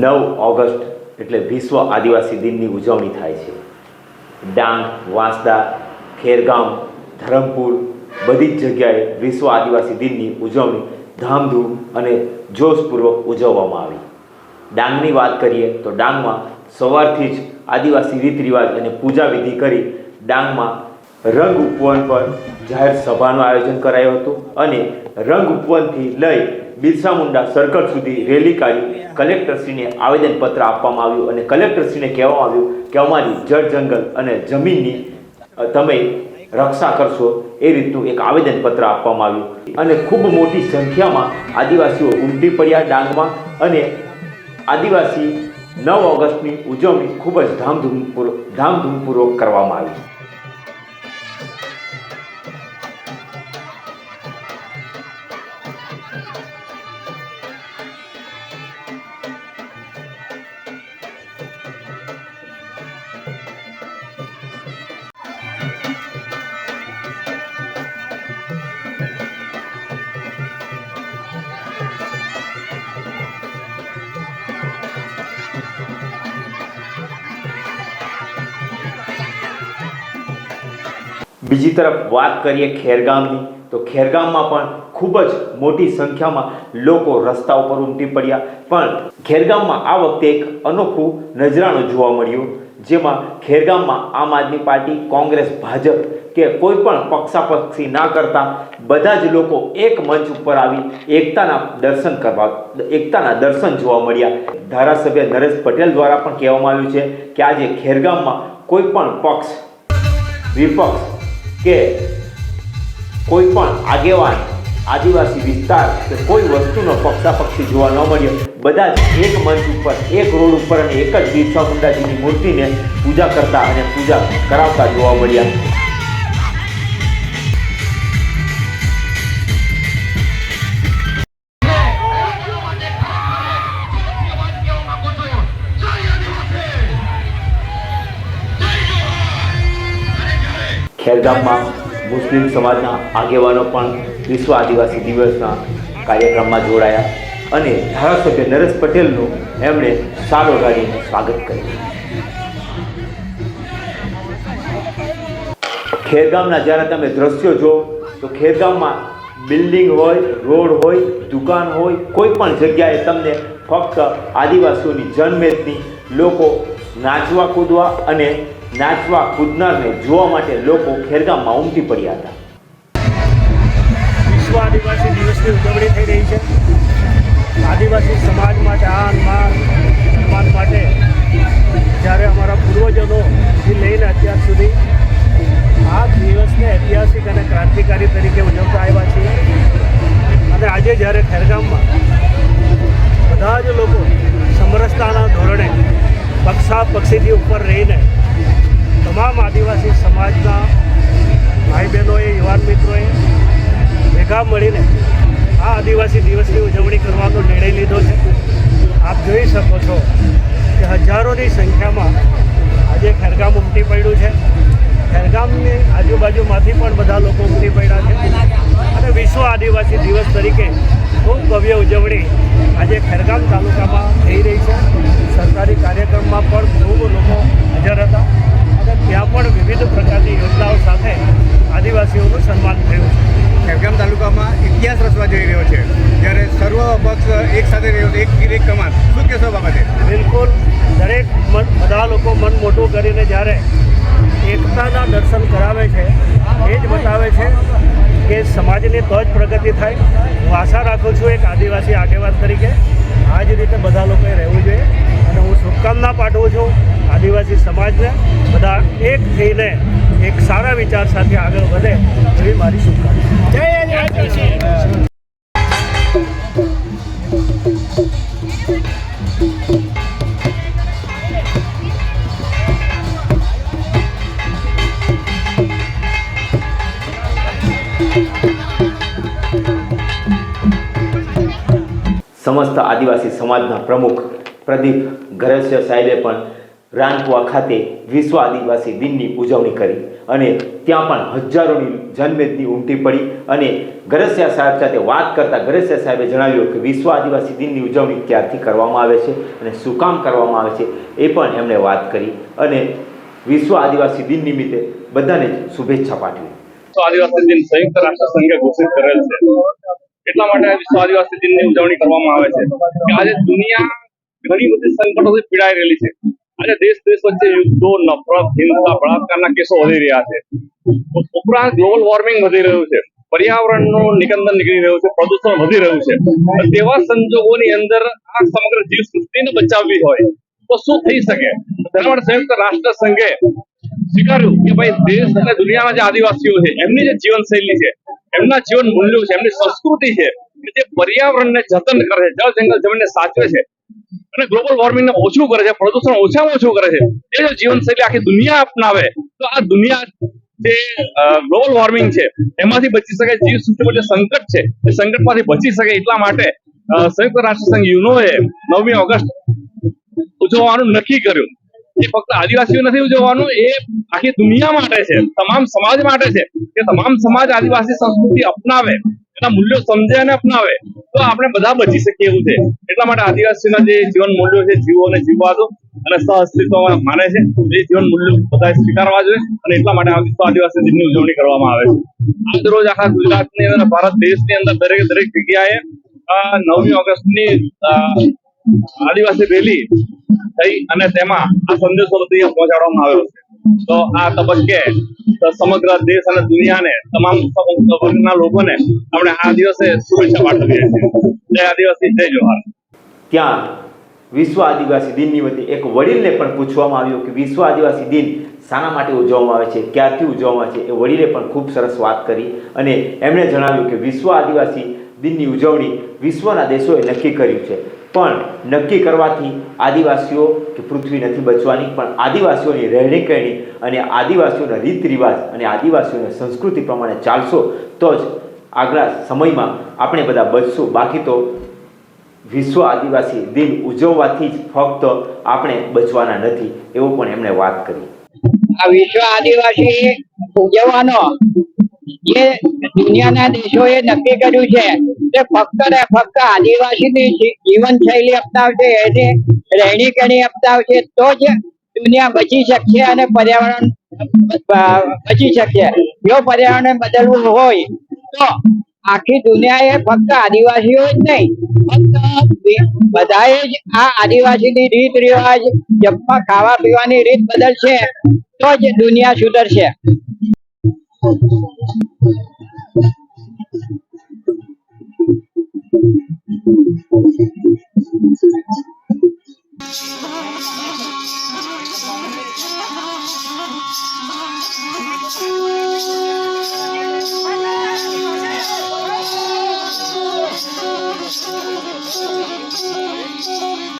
નવ ઓગસ્ટ એટલે વિશ્વ આદિવાસી દિનની ઉજવણી થાય છે. ડાંગ, વાંસદા ખેરગામ ધરમપુર બધી જ જગ્યાએ વિશ્વ આદિવાસી દિનની ઉજવણી ધામધૂમ અને જોશપૂર્વક ઉજવવામાં આવી. ડાંગની વાત કરીએ તો ડાંગમાં સવારથી જ આદિવાસી રીત રિવાજ અને પૂજા વિધિ કરી ડાંગમાં રંગ ઉપવન પર જાહેર સભાનું આયોજન કરાયું હતું અને રંગ ઉપવનથી લઈ બિરસા મુંડા સર્કલ સુધી રેલી કાઢી કલેક્ટરશ્રીને આવેદનપત્ર આપવામાં આવ્યું અને કલેક્ટરશ્રીને કહેવામાં આવ્યું કે અમારી જળ જંગલ અને જમીનની તમે રક્ષા કરશો એ રીતનું એક આવેદનપત્ર આપવામાં આવ્યું. અને ખૂબ મોટી સંખ્યામાં આદિવાસીઓ ઉમટી પડ્યા ડાંગમાં અને આદિવાસી નવ ઓગસ્ટની ઉજવણી ખૂબ જ ધામધૂમપૂર્વક ધામધૂમપૂર્વક કરવામાં આવી. બીજી તરફ વાત કરીએ ખેરગામની, તો ખેરગામમાં પણ ખૂબ જ મોટી સંખ્યામાં લોકો રસ્તા ઉપર ઉમટી પડ્યા. પણ ખેરગામમાં આ વખતે એક અનોખું નજરાણું જોવા મળ્યું, જેમાં ખેરગામમાં આમ આદમી પાર્ટી, કોંગ્રેસ, ભાજપ કે કોઈ પણ પક્ષાપક્ષી ના કરતા બધા જ લોકો એક મંચ ઉપર આવી એકતાના દર્શન કરવા, એકતાના દર્શન જોવા મળ્યા. ધારાસભ્ય નરેશ પટેલ દ્વારા પણ કહેવામાં આવ્યું છે કે આજે ખેરગામમાં કોઈ પણ પક્ષ, વિપક્ષ કે કોઈ પણ આગેવાન, આદિવાસી વિસ્તાર કે કોઈ વસ્તુનો પક્ષાપક્ષી જોવા ન મળ્યો, બધા જ એક મંચ ઉપર, એક રોડ ઉપર અને એક જ બિરસા મુંડાજીની મૂર્તિને પૂજા કરતા અને પૂજા કરાવતા જોવા મળ્યા. ખેરગામમાં મુસ્લિમ સમાજના આગેવાનો પણ વિશ્વ આદિવાસી દિવસના કાર્યક્રમમાં જોડાયા અને ધારાસભ્ય નરેશ પટેલનું એમણે સારો ગાડીને સ્વાગત કર્યું. ખેરગામના, જ્યારે તમે દ્રશ્યો જો તો ખેરગામમાં બિલ્ડિંગ હોય, રોડ હોય, દુકાન હોય, કોઈ પણ જગ્યાએ તમને ફક્ત આદિવાસીઓની જનમેદની, લોકો નાચવા કૂદવા અને નાચવા, કૂદનારને જોવા માટે લોકો ખેરગામમાં ઉમટી પડ્યા હતા. વિશ્વ આદિવાસી દિવસની ઉજવણી થઈ રહી છે. આદિવાસી સમાજ માટે આન માન સન્માન માટે જ્યારે અમારા પૂર્વજોથી લઈને અત્યાર સુધી આ દિવસને ઐતિહાસિક અને ક્રાંતિકારી તરીકે ઉજવતા આવ્યા છીએ. અને આજે જ્યારે ખેરગામમાં બધા જ લોકો સમરસતાના ધોરણે પક્ષા પક્ષીથી ઉપર રહીને તમામ આદિવાસી સમાજના ભાઈ બહેનોએ યુવાન મિત્રોએ ભેગા મળીને આ આદિવાસી દિવસની ઉજવણી કરવાનો નિર્ણય લીધો છે. આપ જોઈ શકો છો કે હજારોની સંખ્યામાં આજે ખેરગામ ઉમટી પડ્યું છે. ખેરગામની આજુબાજુમાંથી પણ બધા લોકો ઉમટી પડ્યા છે. અને વિશ્વ આદિવાસી દિવસ તરીકે ખૂબ ભવ્ય ઉજવણી આજે ખેરગામ તાલુકામાં થઈ રહી છે. સરકારી કાર્યક્રમમાં પણ ખૂબ લોકો હાજર હતા. ત્યાં પણ વિવિધ પ્રકારની યોજનાઓ સાથે આદિવાસીઓનું સન્માન થયું છે. ખેરગામ તાલુકામાં ઇતિહાસ રચવા જઈ રહ્યો છે. જ્યારે સર્વ પક્ષ એક સાથે રહ્યો છે એક એક કમાન. શું કહેશો બાબતે? બિલકુલ. દરેક મન બધા લોકો મન મોટું કરીને જ્યારે એકતાના દર્શન કરાવે છે એ જ બતાવે છે કે સમાજની તો જ પ્રગતિ થાય. હું આશા રાખું છું એક આદિવાસી આગેવાન તરીકે. આ જ રીતે બધા લોકોએ રહેવું પાઠવું છું આદિવાસી સમાજને બધા એક થઈને એક સારા વિચાર સાથે આગળ વધે એવી મારી શુભકામના. સમસ્ત આદિવાસી સમાજના પ્રમુખ પ્રદીપ ગરસિયા સાહેબે પણ રાનકુવા ખાતે વિશ્વ આદિવાસી દિનની ઉજવણી કરી અને ત્યાં પણ હજારોની જનમેદની ઉમટી પડી અને ગરસિયા સાહેબ સાથે વાત કરતાં ગરસિયા સાહેબે જણાવ્યું કે વિશ્વ આદિવાસી દિનની ઉજવણી ક્યારથી કરવામાં આવે છે અને શું કામ કરવામાં આવે છે એ પણ એમણે વાત કરી અને વિશ્વ આદિવાસી દિન નિમિત્તે બધાને શુભેચ્છા પાઠવી. વિશ્વ આદિવાસી દિન સંયુક્ત રાષ્ટ્ર સંઘે ઘોષિત કરેલ છે. એટલા માટે વિશ્વ આદિવાસી દિનની ઉજવણી કરવામાં આવે છે આજે દુનિયા ઘણી બધી સંકટોથી પીડાઈ રહેલી છે. આજે દેશ દેશ વચ્ચે યુદ્ધો, નફરત, હિંસા, બળાત્કારના કેસો વધી રહ્યા છે. ઉપરાંત ગ્લોબલ વોર્મિંગ વધી રહ્યું છે. પર્યાવરણનું નિકંદન નીકળી રહ્યું છે. પ્રદૂષણ વધી રહ્યું છે. તેવા સંજોગોની અંદર આ સમગ્ર જીવ સૃષ્ટિને બચાવવી હોય તો શું થઈ શકે? તેના માટે સંયુક્ત રાષ્ટ્ર સંઘે સ્વીકાર્યું કે ભાઈ દેશ અને દુનિયાના જે આદિવાસીઓ છે, એમની જે જીવનશૈલી છે, એમના જીવન મૂલ્યો છે, એમની સંસ્કૃતિ છે કે જે પર્યાવરણને જતન કરે છે, જળ જંગલ જમીનને સાચવે છે અને ગ્લોબલ વોર્મિંગને ઓછું કરે છે, પ્રદૂષણ ઓછામાં ઓછું કરે છે. એ જો જીવનશૈલી આખી દુનિયા અપનાવે, તો આ દુનિયા જે ગ્લોબલ વોર્મિંગ છે, એમાંથી બચી શકે જીવ સૃષ્ટિ જે સંકટ છે. એ સંકટમાંથી બચી શકે એટલા માટે સંયુક્ત રાષ્ટ્ર સંઘ યુનોએ નવમી ઓગસ્ટ ઉજવવાનું નક્કી કર્યું. એ ફક્ત આદિવાસીઓ નથી ઉજવવાનું, એ આખી દુનિયા માટે છે. તમામ સમાજ માટે છે. કે તમામ સમાજ આદિવાસી સંસ્કૃતિ અપનાવે. એના મૂલ્યો સમજે અને અપનાવે, તો આપણે બધા બચી શકીએ એવું છે. એટલા માટે આદિવાસીના જે જીવન મૂલ્યો છે જીવોને જીવવા દો અને સહ અસ્તિત્વમાં માને છે, એ જીવન મૂલ્યો બધા સ્વીકારવા જોઈએ, અને એટલા માટે આ વિશ્વ આદિવાસી દિનની ઉજવણી કરવામાં આવે છે. આજ રોજ આખા ગુજરાતની અંદર ભારત દેશની અંદર દરેક દરેક જગ્યાએ નવમી ઓગસ્ટની આદિવાસી રેલી થઈ અને તેમાં આ સંદેશો બધી પહોંચાડવામાં આવ્યો છે. તો આ તબક્કે સમગ્ર દેશ અને દુનિયાને તમામ વર્ગના લોકોને આપણે આ દિવસે શુભેચ્છા પાઠવીએ છીએ. જય આદિવાસી, જય જોહાર. ત્યાં વિશ્વ આદિવાસી દિન નિમિત્તે એક વડીલને પણ પૂછવામાં આવ્યું કે વિશ્વ આદિવાસી દિન શાના માટે ઉજવવામાં આવે છે, ક્યારથી ઉજવવામાં આવે છે? એ વડીલે પણ ખૂબ સરસ વાત કરી અને એમણે જણાવ્યું કે વિશ્વ આદિવાસી દિનની ઉજવણી વિશ્વના દેશોએ નક્કી કર્યું છે. પણ નક્કી કરવાથી આદિવાસીઓ કે પૃથ્વી નથી બચવાની, પણ આદિવાસીઓની રહેણી કહેણી અને આદિવાસીઓના રીત રિવાજ અને આદિવાસીઓની સંસ્કૃતિ પ્રમાણે ચાલશો તો જ આગલા સમયમાં આપણે બધા બચશું. બાકી તો વિશ્વ આદિવાસી દિન ઉજવવાથી જ ફક્ત આપણે બચવાના નથી એવું પણ એમણે વાત કરી. આ વિશ્વ આદિવાસી ઉજવવાનો જે દુનિયાના દેશોએ નક્કી કર્યું છે તે ફક્ત ને ફક્ત આદિવાસીની જીવનશૈલી અપનાવશે, એને રહેણી કહેણી અપનાવશે, તો જ દુનિયા બચી શકશે અને પર્યાવરણ બચી શકશે. જો પર્યાવરણ બદલવું હોય, તો આખી દુનિયાએ ફક્ત આદિવાસીઓ જ નહીં, ફક્ત બધાએ જ આ આદિવાસીની રીત રિવાજ, જમવા, ખાવા, પીવાની રીત બદલશે, તો જ દુનિયા સુધરશે. 后就是。